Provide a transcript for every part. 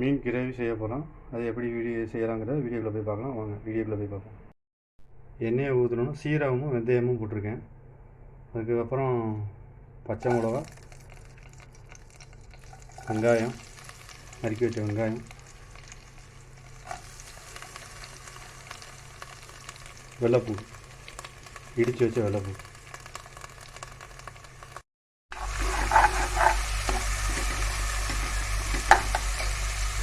மீன் gravy செய்ய போகிறோம் அது எப்படி வீடியோ செய்யலாங்கிறத வீடியோக்குள்ளே போய் பார்க்கலாம். வாங்க வீடியோக்குள்ளே போய் பார்ப்போம். எண்ணெயை ஊற்றணும் சீரகமும் வெந்தயமும் போட்டிருக்கேன். அதுக்கப்புறம் பச்சை மிளகா வெங்காயம் நறுக்கி வச்ச வெங்காயம் வெள்ளைப்பூ இடித்து வச்ச வெள்ளைப்பூ.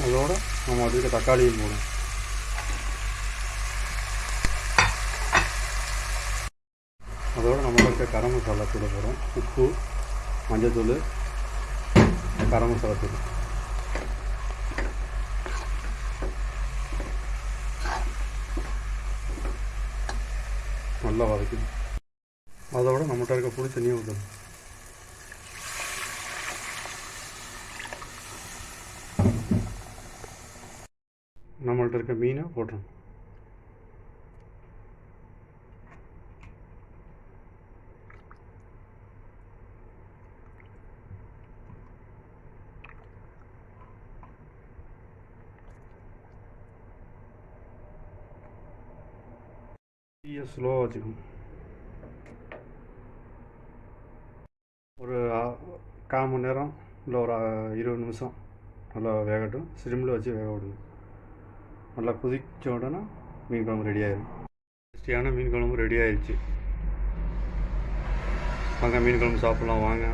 அதோட நம்ம அதுக்கு தக்காளியும் போடும் அதோட நம்ம இருக்க கரம் மசாலா தூள் போகிறோம் உப்பு மஞ்சத்தூள் கரம் மசாலா தூள். நல்லா வதக்கணும் அதோட நம்மகிட்ட இருக்க புளி தண்ணியை ஊற்றணும் நம்மள்ட்ட இருக்க மீனை போடுறோம் தீயை ஸ்லோவாக வச்சுக்கணும். ஒரு கால் மணி நேரம் இல்லை ஒரு இருபது நிமிஷம் நல்லா வேகட்டும். சிம்மில் வச்சு வேக விடுங்க நல்லா குதித்த உடனே மீன் குழம்பு ரெடி ஆயிடும் டேஸ்டியான மீன் குழம்பு ரெடி ஆயிடுச்சு. வாங்க மீன் குழம்பு சாப்பிட்லாம் வாங்க.